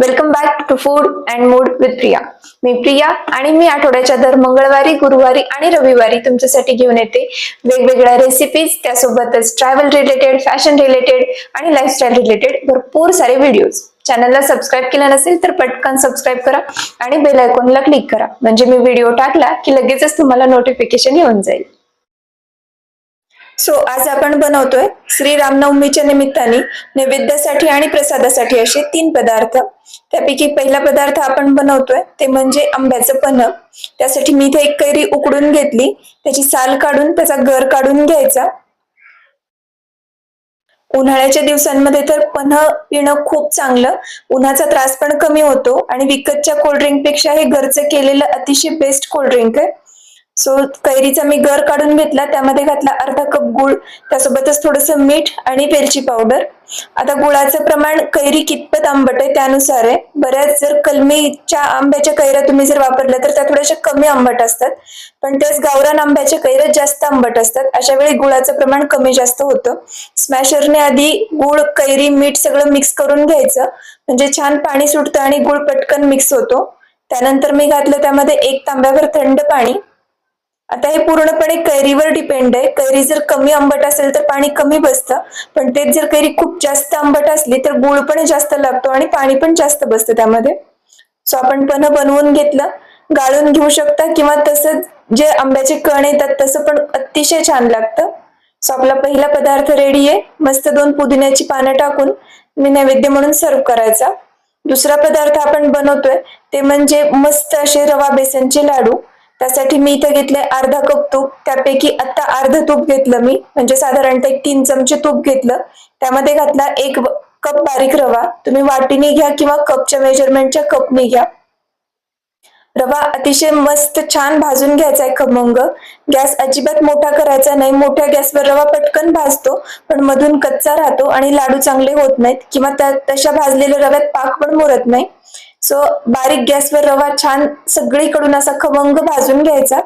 Welcome back to food and mood with Priya मी प्रिया आणि मी आठवड्याच्या दर मंगळवारी गुरुवारी आणि रविवारी तुमच्यासाठी घेऊन येते वेगवेगळ्या रेसिपीज त्यासोबतच ट्रॅव्हल रिलेटेड फॅशन रिलेटेड आणि लाईफस्टाईल रिलेटेड भरपूर सारे व्हिडिओज चॅनलला सबस्क्राईब केलं नसेल तर पटकन सबस्क्राईब करा आणि बेल आयकॉनला क्लिक करा. म्हणजे मी व्हिडिओ टाकला की लगेचच तुम्हाला नोटिफिकेशन येऊन जाईल. सो आज आपण बनवतोय श्री रामनवमीच्या निमित्ताने नैवेद्यासाठी आणि प्रसादासाठी असे तीन पदार्थ. त्यापैकी पहिला पदार्थ आपण बनवतोय ते म्हणजे आंब्याचं पन्ह त्यासाठी मी इथे एक कैरी उकडून घेतली. त्याची साल काढून त्याचा गर काढून घ्यायचा. उन्हाळ्याच्या दिवसांमध्ये तर पन्ह पिणं खूप चांगलं. उन्हाचा त्रास पण कमी होतो आणि विकतच्या कोल्ड्रिंकपेक्षा हे घरचं केलेलं अतिशय बेस्ट कोल्ड्रिंक आहे. सो कैरीचा मी गर काढून घेतला त्यामध्ये घातला अर्धा कप गुळ त्यासोबतच थोडस मीठ आणि वेलची पावडर आता गुळाचं प्रमाण कैरी कितपत आंबट आहे त्यानुसार आहे. बऱ्याच जर कलमीच्या आंब्याच्या कैऱ्या तुम्ही जर वापरल्या तर त्या थोड्याशा कमी आंबट असतात. पण त्याच गावरान आंब्याच्या कैऱ्या जास्त आंबट असतात. अशा वेळी गुळाचं प्रमाण कमी जास्त होतं. स्मॅशरने आधी गुळ कैरी मीठ सगळं मिक्स करून घ्यायचं. म्हणजे छान पाणी सुटतं आणि गुळ पटकन मिक्स होतो. त्यानंतर मी घातलं त्यामध्ये एक तांब्यावर थंड पाणी. आता हे पूर्णपणे कैरीवर डिपेंड आहे. कैरी जर कमी आंबट असेल तर पाणी कमी बसतं. पण तेच जर कैरी खूप जास्त आंबट असली तर गुळ पण जास्त लागतो आणि पाणी पण जास्त बसतं त्यामध्ये. सो आपण पण बनवून घेतलं. गाळून घेऊ शकता किंवा तसंच जे आंब्याचे कण येतात तसं पण अतिशय छान लागतं. सो आपला पहिला पदार्थ रेडी आहे. मस्त दोन पुदिन्याची पानं टाकून मी नैवेद्य म्हणून सर्व करायचा. दुसरा पदार्थ आपण बनवतोय. ते म्हणजे मस्त असे रवा बेसनचे लाडू. त्यासाठी मी इथे घेतले अर्धा कप तूप. त्यापैकी आता अर्ध तूप घेतलं मी. म्हणजे साधारणतः एक तीन चमचे तूप घेतलं. त्यामध्ये घातला एक कप बारीक रवा. तुम्ही वाटीने घ्या किंवा कपच्या मेजरमेंटच्या कपने घ्या. रवा अतिशय मस्त छान भाजून घ्यायचा आहे खमंग. गॅस अजिबात मोठा करायचा नाही. मोठ्या गॅसवर रवा पटकन भाजतो पण मधून कच्चा राहतो आणि लाडू चांगले होत नाहीत किंवा त्या तशा भाजलेल्या रव्यात पाक पण मुरत नाही. सो बारीक गॅसवर रवा छान सगळीकडून असा खमंग भाजून घ्यायचा.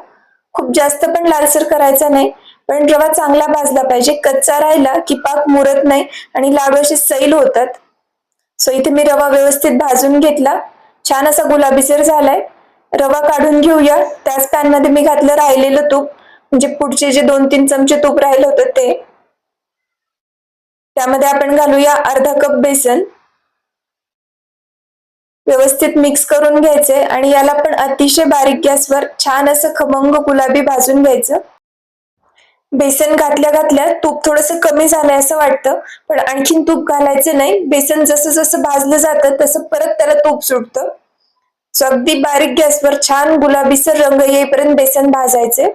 खूप जास्त पण लालसर करायचा नाही पण रवा चांगला भाजला पाहिजे. कच्चा राहिला की पाक मुरत नाही आणि लाडू असे सैल होतात. सो इथे मी रवा व्यवस्थित भाजून घेतला. छान असा गुलाबीसर झालाय. रवा काढून घेऊया. त्याच पॅनमध्ये मी घातलं राहिलेलं तूप. म्हणजे पुढचे जे दोन तीन चमचे तूप राहिलं होतं ते. त्यामध्ये आपण घालूया अर्धा कप बेसन. व्यवस्थित मिक्स करून घ्यायचे आणि याला पण अतिशय बारीक गॅसवर छान असं खमंग गुलाबी भाजून घ्यायचं. बेसन घातल्या घातल्या तूप थोडस कमी झालंय असं वाटतं पण आणखीन तूप घालायचं नाही. बेसन जसं जसं भाजलं जातं तसं परत त्याला तूप सुटतं. सो अगदी बारीक गॅसवर छान गुलाबीसर रंग येईपर्यंत बेसन भाजायचे.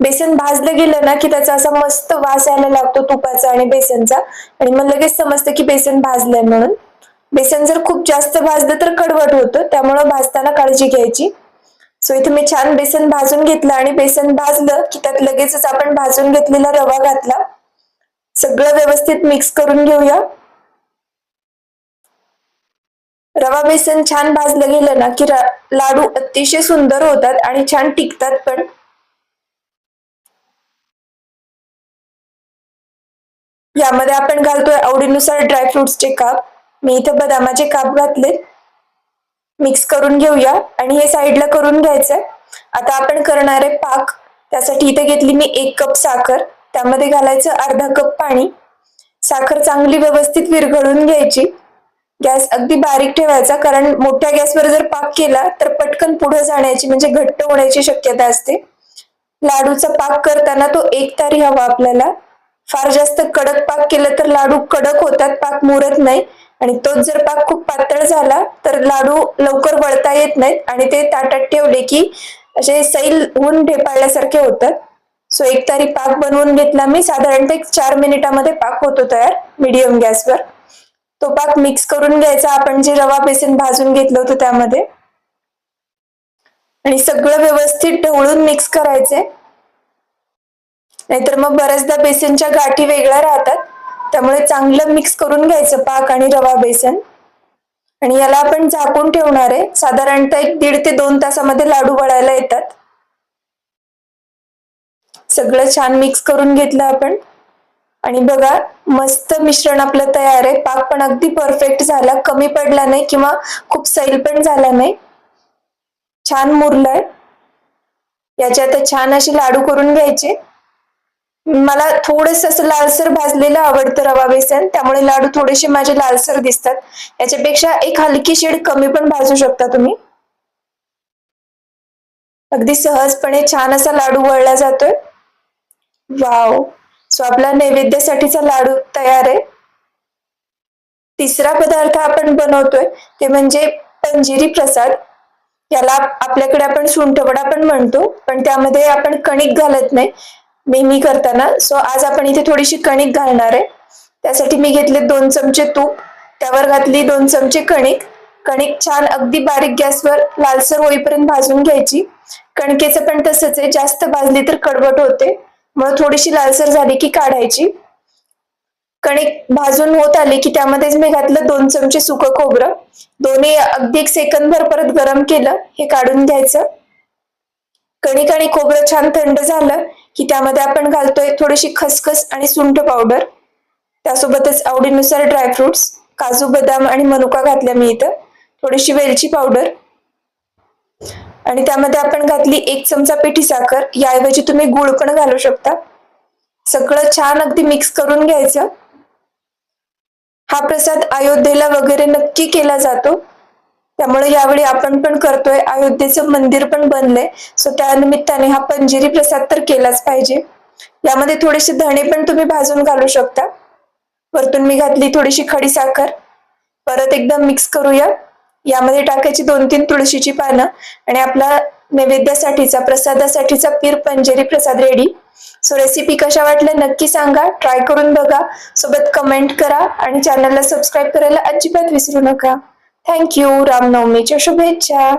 बेसन भाजलं गेलं ना की त्याचा असा मस्त वास यायला लागतो तुपाचा आणि बेसनचा. आणि मग लगेच समजतं की बेसन भाजलंय म्हणून. बेसन जर खूप जास्त भाजलं तर कडवट होतं त्यामुळं भाजताना काळजी घ्यायची. सो इथे मी छान बेसन भाजून घेतलं आणि बेसन भाजलं की त्यात लगेचच आपण भाजून घेतलेला रवा घातला. सगळं व्यवस्थित मिक्स करून घेऊया. रवा बेसन छान भाजलं गेलं ना की लाडू अतिशय सुंदर होतात आणि छान टिकतात पण. यामध्ये आपण घालतोय आवडीनुसार ड्रायफ्रुट्सचे काप. मी इथे बदामाचे काप घातले. मिक्स करून घेऊया. आणि हे साईडला करून घ्यायचंय. आता आपण करणार आहे पाक त्यासाठी इथे घेतली मी एक कप साखर. त्यामध्ये घालायचं अर्धा कप पाणी. साखर चांगली व्यवस्थित विरघळून घ्यायची. गॅस अगदी बारीक ठेवायचा कारण मोठ्या गॅसवर जर पाक केला तर पटकन पुढे जाण्याची म्हणजे घट्ट होण्याची शक्यता असते. लाडूचा पाक करताना तो एक तारी हवा आपल्याला. फार जास्त कडक पाक केलं तर लाडू कडक होतात पाक मुरत नाही. आणि तोच जर पाक खूप पातळ झाला तर लाडू लवकर वळता येत नाहीत आणि ते ताटात ठेवले की असे सैल होऊन ढेपाळल्यासारखे होतात. सो एक तारी पाक बनवून घेतला मी. साधारणतः एक चार मिनिटामध्ये पाक होतो तयार मिडियम गॅसवर. तो पाक मिक्स करून घ्यायचा. आपण जे रवा बेसन भाजून घेतलं होतं त्यामध्ये. आणि सगळं व्यवस्थित ढवळून मिक्स करायचे. नाहीतर मग बऱ्याचदा बेसनच्या गाठी वेगळ्या राहतात. त्यामुळे चांगलं मिक्स करून घ्यायचं पाक आणि रवा बेसन. आणि याला आपण झाकून ठेवणार आहे. साधारणतः एक दीड ते दोन तासामध्ये लाडू वळायला येतात. सगळं छान मिक्स करून घेतलं आपण. आणि बघा मस्त मिश्रण आपलं तयार आहे. पाक पण अगदी परफेक्ट झाला. कमी पडला नाही किंवा खूप सैल पण झाला नाही. छान मुरलंय. याचे आता छान असे लाडू करून घ्यायचे. मला थोडस असं लालसर भाजलेलं आवडतं रवा बेसन. त्यामुळे लाडू थोडेसे माझे लालसर दिसतात. याच्यापेक्षा एक हलकी शेड कमी पण भाजू शकता तुम्ही. अगदी सहजपणे छान असा लाडू वळला जातोय. वाव. सो आपला नैवेद्यासाठीचा लाडू तयार आहे. तिसरा पदार्थ आपण बनवतोय ते म्हणजे पंजिरी प्रसाद. याला आपल्याकडे आपण सुंठवडा पण म्हणतो पण त्यामध्ये आपण कणिक घालत नाही. नेहमी करताना. सो आज आपण इथे थोडीशी कणिक घालणार आहे. त्यासाठी मी घेतले दोन चमचे तूप. त्यावर घातली दोन चमचे कणिक. कणिक छान अगदी बारीक गॅसवर लालसर होईपर्यंत भाजून घ्यायची. कणकेचं पण तसंच आहे. जास्त भाजली तर कडवट होते. मग थोडीशी लालसर झाली की काढायची. कणिक भाजून होत आली की त्यामध्येच मी घातलं दोन चमचे सुकं खोबरं. दोन्ही अगदी एक सेकंद भर परत गरम केलं. हे काढून घ्यायचं. कणिक आणि खोबरं छान थंड झालं. की त्यामध्ये आपण घालतोय थोडीशी खसखस आणि सुंठ पावडर त्यासोबतच आवडीनुसार ड्रायफ्रुट्स काजू बदाम आणि मनुका घातल्या मी इथं. थोडीशी वेलची पावडर आणि त्यामध्ये आपण घातली एक चमचा पिठी साखर. याऐवजी तुम्ही गुळ पण घालू शकता. सगळं छान अगदी मिक्स करून घ्यायचं. हा प्रसाद अयोध्येला वगैरे नक्की केला जातो. त्यामुळे यावेळी आपण पण करतोय. अयोध्येचं मंदिर पण बनलंय. सो त्या निमित्ताने हा पंजिरी प्रसाद तर केलाच पाहिजे. यामध्ये थोडेसे धणे पण तुम्ही भाजून घालू शकता. वरतून मी घातली थोडीशी खडी साखर. परत एकदम मिक्स करूया. यामध्ये टाकायची दोन तीन तुळशीची पानं आणि आपला नैवेद्यासाठीचा प्रसादासाठीचा पीर पंजेरी प्रसाद रेडी सो रेसिपी कशा वाटल्या नक्की सांगा. ट्राय करून बघा. सोबत कमेंट करा आणि चॅनलला सबस्क्राईब करायला अजिबात विसरू नका. थँक्यू रामनवमीच्या शुभेच्छा